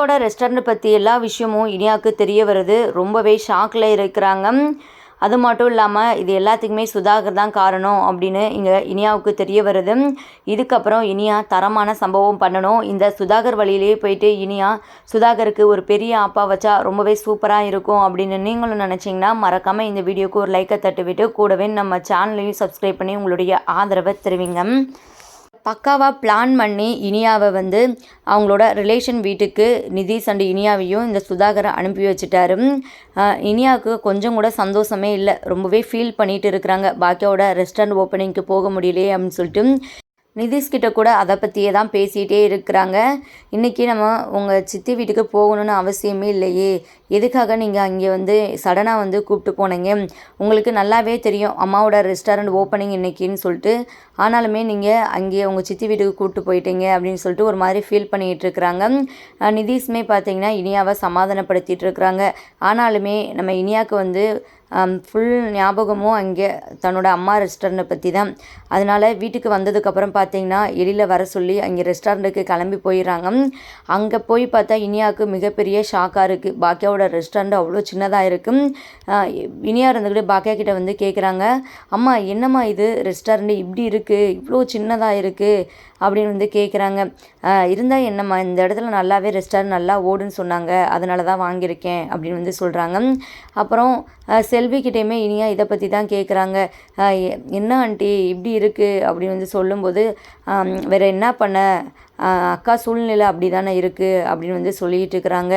அக்காவோட ரெஸ்டாரண்ட் பற்றி எல்லா விஷயமும் இனியாவுக்கு தெரிய வருது. ரொம்பவே ஷாக்கில் இருக்கிறாங்க. அது மட்டும் இல்லாமல் இது எல்லாத்துக்குமே சுதாகர் தான் காரணம் அப்படின்னு இங்கே இனியாவுக்கு தெரிய வருது. இதுக்கப்புறம் இனியா தரமான சம்பவம் பண்ணணும். இந்த சுதாகர் வழியிலே போயிட்டு இனியா சுதாகருக்கு ஒரு பெரிய ஆப்பா வச்சா ரொம்பவே சூப்பராக இருக்கும் அப்படின்னு நீங்களும் நினச்சிங்கன்னா மறக்காமல் இந்த வீடியோக்கு ஒரு லைக்கை தட்டுவிட்டு கூடவே நம்ம சேனலையும் சப்ஸ்கிரைப் பண்ணி உங்களுடைய ஆதரவை தெரிவிங்க. பக்காவாக பிளான் பண்ணி இனியாவை வந்து அவங்களோட ரிலேஷன் வீட்டுக்கு நிதிஷ் அண்ட் இனியாவையும் இந்த சுதாகரை அனுப்பி வச்சுட்டாரு. இனியாவுக்கு கொஞ்சம் கூட சந்தோஷமே இல்லை. ரொம்பவே ஃபீல் பண்ணிகிட்டு இருக்கிறாங்க. பாக்கியாவோட ரெஸ்டாரண்ட் ஓப்பனிங்க்கு போக முடியலையே அப்படின்னு சொல்லிட்டு. நிதிஷ்கிட்ட கூட அதை பற்றியே தான் பேசிகிட்டே இருக்கிறாங்க. இன்றைக்கி நம்ம உங்கள் சித்தி வீட்டுக்கு போகணும்னு அவசியமே இல்லையே. எதுக்காக நீங்கள் அங்கே வந்து சடனாக வந்து கூப்பிட்டு போனீங்க? உங்களுக்கு நல்லாவே தெரியும். அம்மாவோட ரெஸ்டாரண்ட் ஓப்பனிங் இன்றைக்கின்னு சொல்லிட்டு. ஆனாலுமே நீங்கள் அங்கே உங்கள் சித்தி வீட்டுக்கு கூப்பிட்டு போயிட்டீங்க அப்படின்னு சொல்லிட்டு ஒரு மாதிரி ஃபீல் பண்ணிகிட்டு இருக்கிறாங்க. நிதிஷ்மே பார்த்தீங்கன்னா இனியாவை சமாதானப்படுத்திட்டு இருக்கிறாங்க. ஆனாலுமே நம்ம இனியாவுக்கு வந்து ஃபுல் ஞாபகமும் அங்கே தன்னோட அம்மா ரெஸ்டாரண்ட்டை பற்றி தான் அதனால் வீட்டுக்கு வந்ததுக்கப்புறம் பார்த்தீங்கன்னா எளியில் வர சொல்லி அங்கே ரெஸ்டாரண்ட்டுக்கு கிளம்பி போயிடுறாங்க. அங்கே போய் பார்த்தா இனியாவுக்கு மிகப்பெரிய ஷாக்காக இருக்குது பாக்கியாவோட ரெஸ்டாரண்ட் அவ்வளோ சின்னதாக இருக்குது இனியா இருந்துக்கிட்டு பாக்கியா கிட்ட வந்து கேட்குறாங்க அம்மா என்னம்மா இது? ரெஸ்டாரண்ட் இப்படி இருக்குது இவ்வளோ சின்னதாக இருக்குது அப்படின்னு வந்து கேட்குறாங்க இருந்தால் என்னம்மா இந்த இடத்துல நல்லாவே ரெஸ்டாரண்ட் நல்லா ஓடுன்னு சொன்னாங்க. அதனால தான் வாங்கியிருக்கேன் அப்படின்னு வந்து சொல்கிறாங்க அப்புறம் செல்விக்கிட்டேயுமே இனியா இதை பற்றி தான் கேட்குறாங்க என்ன ஆண்டி இப்படி இருக்குது அப்படின்னு வந்து சொல்லும்போது வேறு என்ன பண்ண? அக்கா சூழ்நிலை அப்படி தானே இருக்குது அப்படின்னு வந்து சொல்லிகிட்டு இருக்கிறாங்க.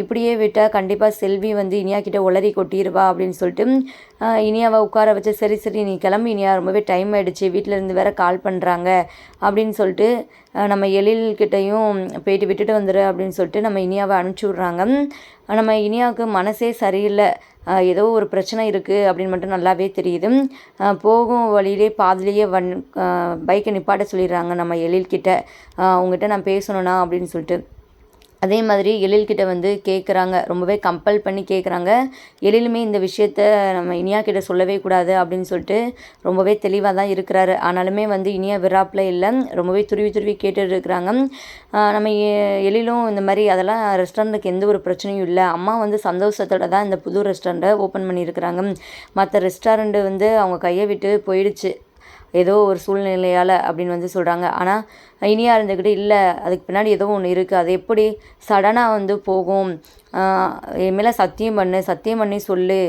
இப்படியே விட்டால் கண்டிப்பாக செல்வி வந்து இனியா கிட்டே உளறி கொட்டிடுவா அப்படின்னு சொல்லிட்டு இனியாவை உட்கார வச்சு சரி சரி நீ கிளம்பி இனியா ரொம்பவே டைம் ஆகிடுச்சு வீட்டில் இருந்து வேற கால் பண்ணுறாங்க அப்படின்னு சொல்லிட்டு நம்ம எழில்கிட்டையும் போயிட்டு விட்டுட்டு வந்துடு அப்படின்னு சொல்லிட்டு நம்ம இனியாவை அனுப்பிச்சி விட்றாங்க. நம்ம இனியாவுக்கு மனசே சரியில்லை. ஏதோ ஒரு பிரச்சனை இருக்குது அப்படின்னு மட்டும் நல்லாவே தெரியுது. போகும் வழியிலே பாதிலேயே வன் பைக்கை நிப்பாட்ட சொல்லிடுறாங்க நம்ம எழில்கிட்ட. அவங்ககிட்ட நான் பேசணும்னா அப்படின்னு சொல்லிட்டு. அதே மாதிரி எழில்கிட்ட வந்து கேட்குறாங்க ரொம்பவே கம்பல் பண்ணி கேட்குறாங்க எழிலுமே இந்த விஷயத்த நம்ம இனியா கிட்ட சொல்லவே கூடாது அப்படின்னு சொல்லிட்டு ரொம்பவே தெளிவாக தான் இருக்கிறாரு. ஆனாலுமே வந்து இனியா விராப்பில் இல்லை. ரொம்பவே துருவி துருவி கேட்டுட்டு இருக்கிறாங்க. நம்ம எ- எழிலும் இந்த மாதிரி அதெல்லாம் ரெஸ்டாரண்ட்டுக்கு எந்த ஒரு பிரச்சனையும் இல்லை. அம்மா வந்து சந்தோஷத்தோட தான் இந்த புது ரெஸ்டாரண்ட்டை ஓப்பன் பண்ணியிருக்கிறாங்க. மற்ற ரெஸ்டாரண்ட்டு வந்து அவங்க கையை விட்டு போயிடுச்சு. ஏதோ ஒரு சூழ்நிலையால் அப்படின்னு வந்து சொல்கிறாங்க ஆனால் இனியா இருந்துக்கிட்டு இல்லை அதுக்கு பின்னாடி ஏதோ ஒன்று இருக்குது அது எப்படி சடனாக வந்து போகும்? என் மேலே சத்தியம் பண்ணு சத்தியம் பண்ணி சொல்லு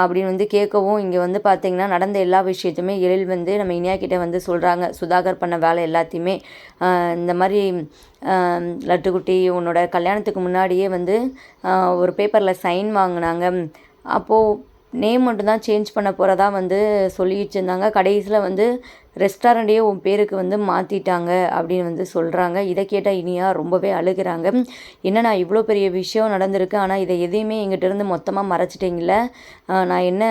அப்படின்னு வந்து கேட்கவும் இங்கே வந்து பார்த்தீங்கன்னா நடந்த எல்லா விஷயத்தையுமே எழில் வந்து நம்ம இனியா கிட்டே வந்து சொல்கிறாங்க சுதாகர் பண்ண வேலை எல்லாத்தையுமே. இந்த மாதிரி லட்டுக்குட்டி உன்னோட கல்யாணத்துக்கு முன்னாடியே வந்து ஒரு பேப்பரில் சைன் வாங்கினாங்க. அப்போது நேம் மட்டும் தான் சேஞ்ச் பண்ண போகிறதா வந்து சொல்லிட்டு இருந்தாங்க கடைசியில் வந்து ரெஸ்டாரண்ட்டையே உன் பேருக்கு வந்து மாற்றிட்டாங்க அப்படின்னு வந்து சொல்கிறாங்க இதை கேட்டால் இனியா ரொம்பவே அழுகிறாங்க. என்னண்ணா இவ்வளோ பெரிய விஷயம் நடந்திருக்கு ஆனால் இதை எதையுமே எங்கிட்டேருந்து மொத்தமாக மறைச்சிட்டிங்கள நான் என்ன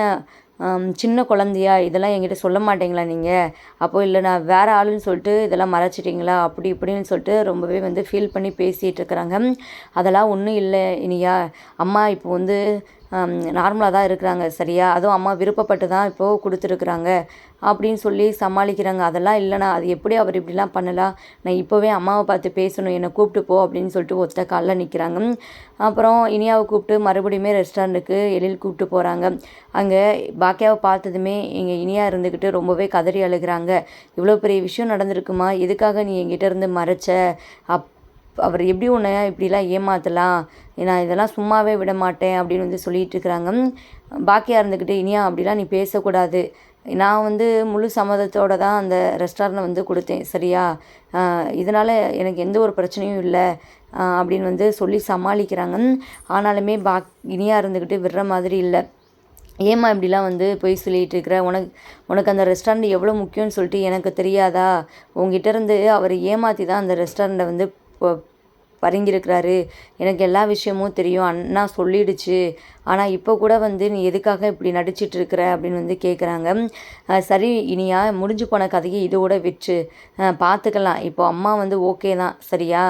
சின்ன குழந்தையா? இதெல்லாம் என்கிட்ட சொல்ல மாட்டீங்களா நீங்கள் அப்போ இல்லை நான் வேறு ஆளுன்னு சொல்லிட்டு இதெல்லாம் மறைச்சிட்டிங்களா? அப்படி இப்படின்னு சொல்லிட்டு ரொம்பவே வந்து ஃபீல் பண்ணி பேசிகிட்டு இருக்கிறாங்க. அதெல்லாம் ஒன்றும் இல்லை இனியா. அம்மா இப்போ வந்து நார்மலாக தான் இருக்கிறாங்க சரியா? அதுவும் அம்மா விருப்பப்பட்டு தான் இப்போது கொடுத்துருக்குறாங்க அப்படின்னு சொல்லி சமாளிக்கிறாங்க. அதெல்லாம் இல்லைண்ணா அது எப்படி அவர் இப்படிலாம் பண்ணலாம்? நான் இப்போவே அம்மாவை பார்த்து பேசணும் என்னை கூப்பிட்டு போ அப்படின்னு சொல்லிட்டு ஒத்த காலில் நிற்கிறாங்க அப்புறம் இனியாவை கூப்பிட்டு மறுபடியுமே ரெஸ்டாரண்ட்டுக்கு எழில் கூப்பிட்டு போகிறாங்க அங்கே பாக்கியாவை பார்த்ததுமே எங்கள் இனியா இருந்துக்கிட்டு ரொம்பவே கதறி அழுகிறாங்க. இவ்வளோ பெரிய விஷயம் நடந்திருக்குமா? எதுக்காக நீ எங்கிட்ட இருந்து மறைச்ச? அப் அவர் எப்படி உன்னை இப்படிலாம் ஏமாற்றலாம் நான் இதெல்லாம் சும்மாவே விட மாட்டேன் அப்படின்னு வந்து சொல்லிட்டு இருக்கிறாங்க பாக்கியாக இருந்துக்கிட்டு இனியா அப்படிலாம் நீ பேசக்கூடாது. நான் வந்து முழு சம்மதத்தோடு தான் அந்த ரெஸ்டாரண்ட்டை வந்து கொடுத்தேன். சரியா? இதனால் எனக்கு எந்த ஒரு பிரச்சனையும் இல்லை அப்படின்னு வந்து சொல்லி சமாளிக்கிறாங்க. ஆனாலுமே பாக் இனியாக இருந்துக்கிட்டு விடுற மாதிரி இல்லை. ஏம்மா இப்படிலாம் வந்து போய் சொல்லிகிட்டு இருக்கிற உனக்கு உனக்கு அந்த ரெஸ்டாரண்ட் எவ்வளோ முக்கியம்னு சொல்லிட்டு எனக்கு தெரியாதா? உங்ககிட்ட இருந்து அவர் ஏமாற்றி தான் அந்த ரெஸ்டாரண்ட்டை வந்து ப- எனக்கு எல்லா விஷயமும் தெரியும். அண்ணா சொல்லிடுச்சு. ஆனால் இப்போ கூட வந்து நீ எதுக்காக இப்படி நடிச்சிட்டு இருக்கிற அப்படின்னு வந்து கேட்குறாங்க சரி இனியா முடிஞ்சு போன கதையை இதோட கூட அஹ் பார்த்துக்கலாம் இப்போ அம்மா வந்து ஓகே தான். சரியா?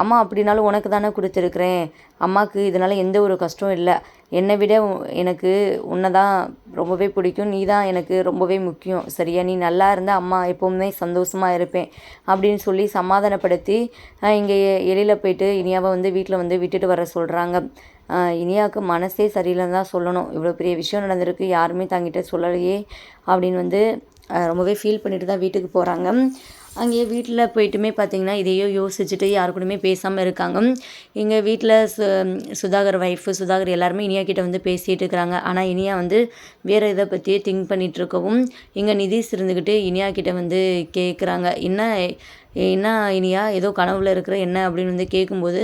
அம்மா அப்படின்னாலும் உனக்கு தானே கொடுத்துருக்குறேன். அம்மாவுக்கு இதனால் எந்த ஒரு கஷ்டம் இல்லை. என்னை விட எனக்கு உன்னை தான் ரொம்பவே பிடிக்கும். நீ தான் எனக்கு ரொம்பவே முக்கியம். சரியா? நீ நல்லா இருந்தால் அம்மா எப்போவுமே சந்தோஷமாக இருப்பேன் அப்படின்னு சொல்லி சமாதானப்படுத்தி இங்கே எழில போயிட்டு இனியாவை வந்து வீட்டில் வந்து விட்டுட்டு வர சொல்கிறாங்க இனியாவுக்கு மனசே சரியில்லைன்னு தான் சொல்லணும். இவ்வளோ பெரிய விஷயம் நடந்திருக்கு. யாருமே தங்கிட்ட சொல்லலையே அப்படின்னு வந்து ரொம்பவே ஃபீல் பண்ணிட்டு தான் வீட்டுக்கு போகிறாங்க அங்கேயே வீட்டில் போயிட்டுமே பார்த்தீங்கன்னா இதையோ யோசிச்சுட்டு யாரு கூடமே பேசாமல் இருக்காங்க. எங்கள் வீட்டில் சு சுதாகர் ஒய்ஃபு சுதாகர் எல்லாருமே இனியா கிட்ட வந்து பேசிகிட்டு இருக்கிறாங்க. ஆனால் இனியா வந்து வேறு இதை பற்றியே திங்க் பண்ணிகிட்ருக்கவும் இங்கே நிதிஷ் இருந்துக்கிட்டு இனியா கிட்ட வந்து கேட்குறாங்க என்ன என்ன இனியா ஏதோ கனவுல இருக்கிற என்ன அப்படின்னு வந்து கேட்கும்போது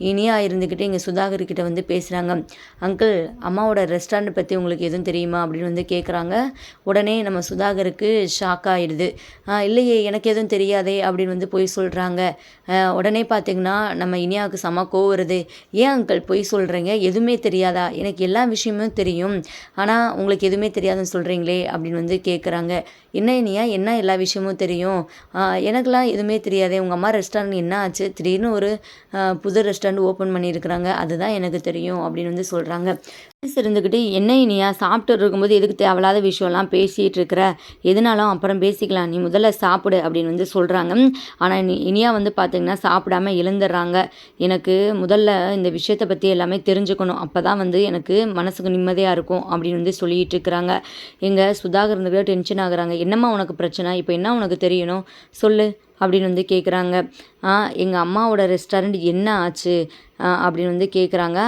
இனியா இருந்துக்கிட்டு இங்கே சுதாகர் கிட்ட வந்து பேசுகிறாங்க அங்கிள் அம்மாவோட ரெஸ்டாரண்ட் பற்றி உங்களுக்கு எதுவும் தெரியுமா? அப்படின்னு வந்து கேட்குறாங்க உடனே நம்ம சுதாகருக்கு ஷாக் ஆகிடுது இல்லையே எனக்கு எதுவும் தெரியாதே அப்படின்னு வந்து போய் சொல்கிறாங்க உடனே பார்த்தீங்கன்னா நம்ம இனியாவுக்கு செம கோவருது ஏன் அங்கிள் பொய் சொல்கிறீங்க எதுவுமே தெரியாதா? எனக்கு எல்லா விஷயமும் தெரியும். ஆனால் உங்களுக்கு எதுவுமே தெரியாதுன்னு சொல்கிறீங்களே அப்படின்னு வந்து கேட்குறாங்க என்ன இனியா என்ன எல்லா விஷயமும் தெரியும்? எனக்கெலாம் எனக்கெல்லாம் எதுவுமே தெரியாதே. உங்கள் அம்மா ரெஸ்டாரண்ட் என்ன ஆச்சு? திடீர்னு ஒரு புது ரெஸ்டாரண்ட் ஓப்பன் பண்ணியிருக்கிறாங்க. அதுதான் எனக்கு தெரியும் அப்படின்னு வந்து சொல்கிறாங்க இருந்துக்கிட்டு என்ன இனியா சாப்பிட்டு இருக்கும்போது எதுக்கு தேவையில்லாத விஷயம்லாம் பேசிகிட்டு இருக்கிற? எதுனாலும் அப்புறம் பேசிக்கலாம். நீ முதல்ல சாப்பிடு அப்படின்னு வந்து சொல்கிறாங்க ஆனால் இனியா வந்து பார்த்திங்கன்னா சாப்பிடாம எழுந்துடுறாங்க. எனக்கு முதல்ல இந்த விஷயத்தை பற்றி எல்லாமே தெரிஞ்சுக்கணும். அப்போ தான் வந்து எனக்கு மனசுக்கு நிம்மதியாக இருக்கும் அப்படின்னு வந்து சொல்லிகிட்டு இருக்கிறாங்க. எங்கள் சுதாகர் இருந்துக்கிட்ட டென்ஷன் ஆகுறாங்க. என்னம்மா உனக்கு பிரச்சனை? இப்போ என்ன உனக்கு தெரியணும்? சொல்லு. அப்படின்னு வந்து கேட்குறாங்க எங்கள் அம்மாவோட ரெஸ்டாரண்ட் என்ன ஆச்சு? அப்படின்னு வந்து கேட்குறாங்க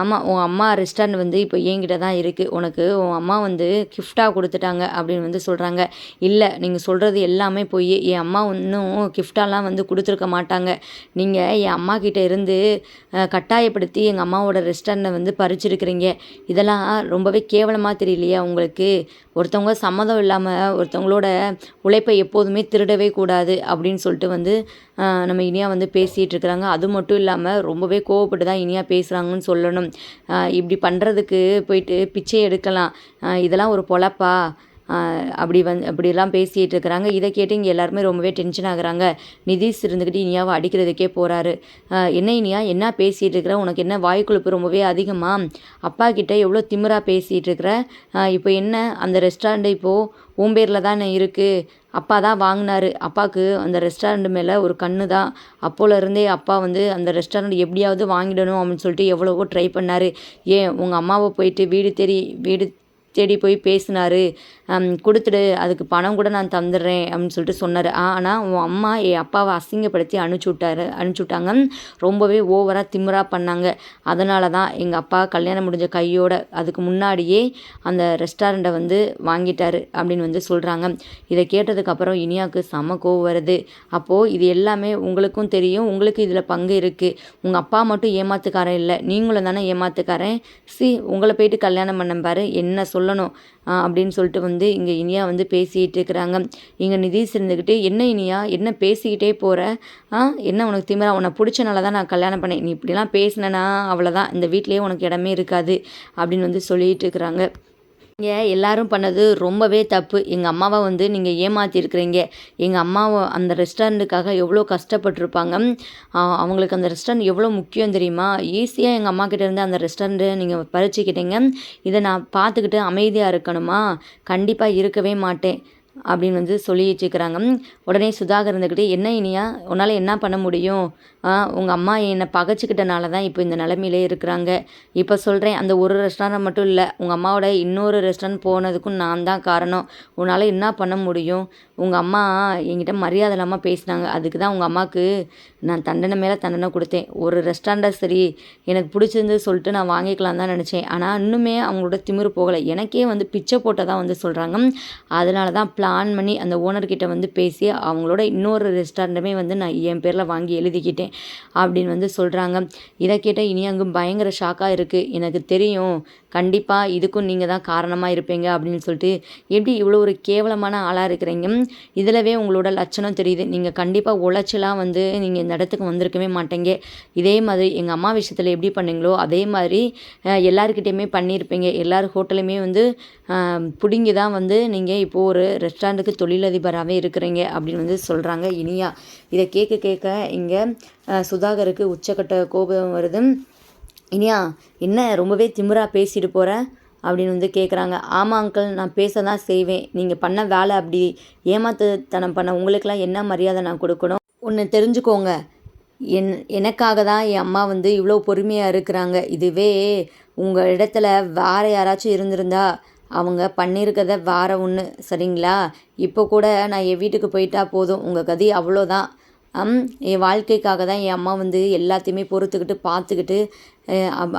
ஆமாம் உன் அம்மா ரெஸ்டாரண்ட் வந்து இப்போ என்கிட்ட தான் இருக்குது உனக்கு உன் அம்மா வந்து கிஃப்டாக கொடுத்துட்டாங்க அப்படின்னு வந்து சொல்கிறாங்க இல்லை நீங்கள் சொல்கிறது எல்லாமே போய். என் அம்மா இன்னும் கிஃப்டாலாம் வந்து கொடுத்துருக்க மாட்டாங்க. நீங்கள் என் அம்மா கிட்டே இருந்து கட்டாயப்படுத்தி எங்கள் அம்மாவோட ரெஸ்டாரண்ட்டை வந்து பறிச்சிருக்கிறீங்க. இதெல்லாம் ரொம்பவே கேவலமாக தெரியலையா உங்களுக்கு? ஒருத்தவங்க சம்மதம் இல்லாமல் ஒருத்தவங்களோட உழைப்பை எப்போதுமே திருடவே கூடாது. அப்படின்னு சொல்லிட்டு வந்து நம்ம இனியா வந்து பேசிகிட்டு இருக்கிறாங்க. அது மட்டும் இல்லாமல் ரொம்பவே கோவப்பட்டு தான் இனியா பேசுகிறாங்கன்னு சொல்லணும். இப்படி பண்ணுறதுக்கு போயிட்டு பிச்சை எடுக்கலாம். இதெல்லாம் ஒரு பொழப்பா? அப்படி வந் அப்படிலாம் பேசிகிட்டு இருக்கிறாங்க. இதை கேட்டு இங்கே எல்லாருமே ரொம்பவே டென்ஷன் ஆகுறாங்க. நிதிஷ் இருந்துக்கிட்டு இனியாவை அடிக்கிறதுக்கே போகிறாரு என்ன இனியா? என்ன பேசிகிட்டு இருக்கிற? உனக்கு என்ன வாய் கொழுப்பு ரொம்பவே அதிகமாக அப்பா கிட்ட எவ்வளோ திமிராக பேசிகிட்டு இருக்கிற? இப்போ என்ன? அந்த ரெஸ்டாரண்ட் இப்போது உன் பேரில் தானே இருக்குது அப்பா தான் வாங்கினாரு. அப்பாவுக்கு அந்த ரெஸ்டாரண்ட் மேலே ஒரு கண்ணு தான். அப்போல இருந்தே அப்பா வந்து அந்த ரெஸ்டாரண்ட் எப்படியாவது வாங்கிடணும் அப்படின்னு சொல்லிட்டு எவ்வளவோ ட்ரை பண்ணார். ஏன் உங்கள் அம்மாவை போயிட்டு வீடு தேடி வீடு தேடி போய் பேசினார். கொடுத்துடு அதுக்கு பணம் கூட நான் தந்துடுறேன் அப்படின்னு சொல்லிட்டு சொன்னார். ஆனால் உன் அம்மா என் அப்பாவை அசிங்கப்படுத்தி அனுப்பிச்சி விட்டாரு அனுப்பிச்சி விட்டாங்க. ரொம்பவே ஓவராக திமிரா பண்ணாங்க. அதனால தான் எங்கள் அப்பா கல்யாணம் முடிஞ்ச கையோட அதுக்கு முன்னாடியே அந்த ரெஸ்டாரண்ட்டை வந்து வாங்கிட்டாரு அப்படின்னு வந்து சொல்கிறாங்க இதை கேட்டதுக்கப்புறம் இனியாவுக்கு செம கோவம் வருது. அப்போது இது எல்லாமே உங்களுக்கும் தெரியும் உங்களுக்கு இதில் பங்கு இருக்குது உங்கள் அப்பா மட்டும் ஏமாத்துக்காரன் இல்லை நீங்களும் தானே ஏமாத்துக்காரன். சி உங்களை போயிட்டு கல்யாணம் பண்ண பாரு என்ன சொல்லணும். அப்படின்னு சொல்லிட்டு வந்து இங்கே இனியா வந்து பேசிகிட்டு இருக்கிறாங்க. இங்கே நிதிஷ் இருந்துக்கிட்டு என்ன இனியா? என்ன பேசிக்கிட்டே போகிற ஆ என்ன உனக்கு திமிரா? உன்னை பிடிச்சனால தான் நான் கல்யாணம் பண்ணேன். நீ இப்படிலாம் பேசினேன்னா அவ்வளோதான் இந்த வீட்லேயே உனக்கு இடமே இருக்காது. அப்படின்னு வந்து சொல்லிட்டு இருக்கிறாங்க. நீங்கள் எல்லாரும் பண்ணது ரொம்பவே தப்பு. எங்கள் அம்மாவை வந்து நீங்கள் ஏமாற்றிருக்கிறீங்க எங்கள் அம்மாவை அந்த ரெஸ்டாரண்ட்டுக்காக எவ்வளோ கஷ்டப்பட்டிருப்பாங்க. அவங்களுக்கு அந்த ரெஸ்டாரண்ட் எவ்வளோ முக்கியம் தெரியுமா? ஈஸியாக எங்கள் அம்மா இருந்து அந்த ரெஸ்டாரண்ட்டை நீங்கள் பறிச்சுக்கிட்டீங்க. இதை நான் பார்த்துக்கிட்டு அமைதியாக இருக்கணுமா? கண்டிப்பாக இருக்கவே மாட்டேன் அப்படின்னு வந்து சொல்லி வச்சுக்கிறாங்க உடனே சுதாகர் இருந்துக்கிட்டு என்ன இனியா? உன்னால் என்ன பண்ண முடியும்? உங்கள் அம்மா என்னை பகைச்சிக்கிட்டனால தான் இப்போ இந்த நிலமையிலே இருக்கிறாங்க. இப்போ சொல்கிறேன் அந்த ஒரு ரெஸ்டாரண்ட் மட்டும் இல்லை உங்கள் அம்மாவோட இன்னொரு ரெஸ்டாரண்ட் போனதுக்கும் நான் தான் காரணம். உன்னால் என்ன பண்ண முடியும்? உங்கள் அம்மா என்கிட்ட மரியாதை இல்லாமல் பேசினாங்க. அதுக்கு தான் உங்கள் அம்மாவுக்கு நான் தண்டனை மேலே தண்டனை கொடுத்தேன். ஒரு ரெஸ்டாரண்ட்டாக சரி எனக்கு பிடிச்சிருந்து சொல்லிட்டு நான் வாங்கிக்கலாம் தான் நினச்சேன். ஆனால் இன்னுமே அவங்களோட திமிரு போகலை. எனக்கே வந்து பிச்சை போட்டதான் வந்து சொல்கிறாங்க அதனால தான் பிளான் பண்ணி அந்த ஓனர்கிட்ட வந்து பேசி அவங்களோட இன்னொரு ரெஸ்டாரண்ட்டுமே வந்து நான் என் பேரில் வாங்கி எழுதிக்கிட்டேன். அப்படின்னு வந்து சொல்கிறாங்க இதை கேட்டால் இனி அங்கே பயங்கர ஷாக்காக இருக்குது எனக்கு தெரியும். கண்டிப்பாக இதுக்கும் நீங்கள் தான் காரணமாக இருப்பீங்க அப்படின்னு சொல்லிட்டு எப்படி இவ்வளோ ஒரு கேவலமான ஆளாக இருக்கிறீங்க? இதிலவே உங்களோட லட்சணம் தெரியுது. நீங்கள் கண்டிப்பாக உழைச்சலாம் வந்து நீங்கள் இந்த இடத்துக்கு வந்திருக்கவே மாட்டீங்க. இதே மாதிரி எங்கள் அம்மா விஷயத்தில் எப்படி பண்ணீங்களோ அதே மாதிரி எல்லாருக்கிட்டேயுமே பண்ணியிருப்பீங்க. எல்லார் ஹோட்டலுமே வந்து பிடுங்கி தான் வந்து நீங்கள் இப்போது ஒரு ரெஸ்டாரண்ட்டுக்கு தொழிலதிபராகவே இருக்கிறீங்க அப்படின்னு வந்து சொல்கிறாங்க இனியா. இதை கேட்க கேட்க இங்கே சுதாகருக்கு உச்சக்கட்ட கோபம் வருது இனியா என்ன ரொம்பவே திமிராக பேசிட்டு போகிற அப்படின்னு வந்து கேட்குறாங்க ஆமாம் அங்கிள் நான் பேச தான் செய்வேன். நீங்கள் பண்ண வேலை அப்படி ஏமாத்துத்தனம் பண்ண உங்களுக்கெல்லாம் என்ன மரியாதை நான் கொடுக்கணும்? ஒன்று தெரிஞ்சுக்கோங்க. என் எனக்காக தான் என் அம்மா வந்து இவ்வளோ பொறுமையாக இருக்கிறாங்க. இதுவே உங்கள் இடத்துல வேறு யாராச்சும் இருந்திருந்தா அவங்க பண்ணியிருக்கத வேறு ஒன்று சரிங்களா? இப்போ கூட நான் என் வீட்டுக்கு போயிட்டா போதும். உங்கள் கதி அவ்வளோதான். என் வாழ்க்கைக்காக தான் என் அம்மா வந்து எல்லாத்தையுமே பொறுத்துக்கிட்டு பார்த்துக்கிட்டு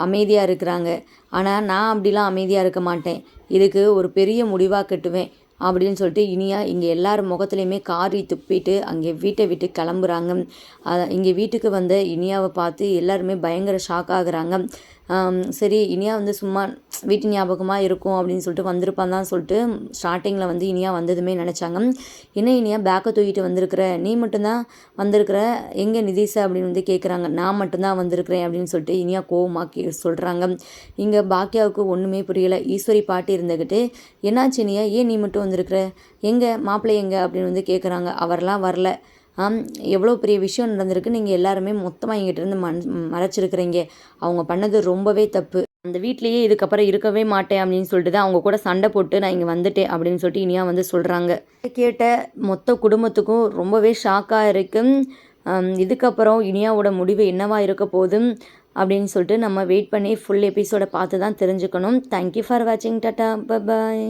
அமைதியாக இருக்கிறாங்க. ஆனால் நான் அப்படிலாம் அமைதியாக இருக்க மாட்டேன். இதுக்கு ஒரு பெரிய முடிவாக கட்டுவேன் அப்படின்னு சொல்லிட்டு இனியா இங்கே எல்லார் முகத்துலையுமே காரி துப்பிட்டு அங்கே வீட்டை விட்டு கிளம்புறாங்க. இங்கே வீட்டுக்கு வந்த இனியாவை பார்த்து எல்லாருமே பயங்கர ஷாக் ஆகுறாங்க. சரி இனியா வந்து சும்மா வீட்டு ஞாபகமாக இருக்கும் அப்படின்னு சொல்லிட்டு வந்திருப்பான் தான் சொல்லிட்டு ஸ்டார்டிங்கில் வந்து இனியா வந்ததுமே நினச்சாங்க. என்ன இனியா பேக்கை தூக்கிட்டு வந்திருக்கிற? நீ மட்டும்தான் வந்திருக்கிற? எங்கே நிதிஷா அப்படின்னு வந்து கேட்குறாங்க நான் மட்டும்தான் வந்திருக்கிறேன் அப்படின்னு சொல்லிட்டு இனியா கோவமாக கே சொல்கிறாங்க இங்கே பாக்கியாவுக்கு ஒன்றுமே புரியலை. ஈஸ்வரி பாட்டி இருந்துக்கிட்டு என்னாச்சு இனியா? ஏன் நீ மட்டும் வந்திருக்கிற? எங்கே? மாப்பிள்ளை எங்கே? அப்படின்னு வந்து கேட்குறாங்க அவர்லாம் வரல. எவ்வளோ பெரிய விஷயம் நடந்திருக்கு நீங்கள் எல்லாருமே மொத்தமாக எங்கிட்ட இருந்து மன் மறைச்சிருக்கிறீங்க. அவங்க பண்ணது ரொம்பவே தப்பு. அந்த வீட்லேயே இதுக்கப்புறம் இருக்கவே மாட்டேன் அப்படின்னு சொல்லிட்டு தான் அவங்க கூட சண்டை போட்டு நான் இங்கே வந்துட்டேன் அப்படின்னு சொல்லிட்டு இனியா வந்து சொல்கிறாங்க கேட்ட மொத்த குடும்பத்துக்கும் ரொம்பவே ஷாக்காக இருக்கும் இதுக்கப்புறம் இனியாவோட முடிவு என்னவா இருக்க போதும் அப்படின்னு சொல்லிட்டு நம்ம வெயிட் பண்ணி ஃபுல் எபிசோடை பார்த்து தான் தெரிஞ்சுக்கணும் தேங்க்யூ ஃபார் வாட்சிங் டாட்டா பாய்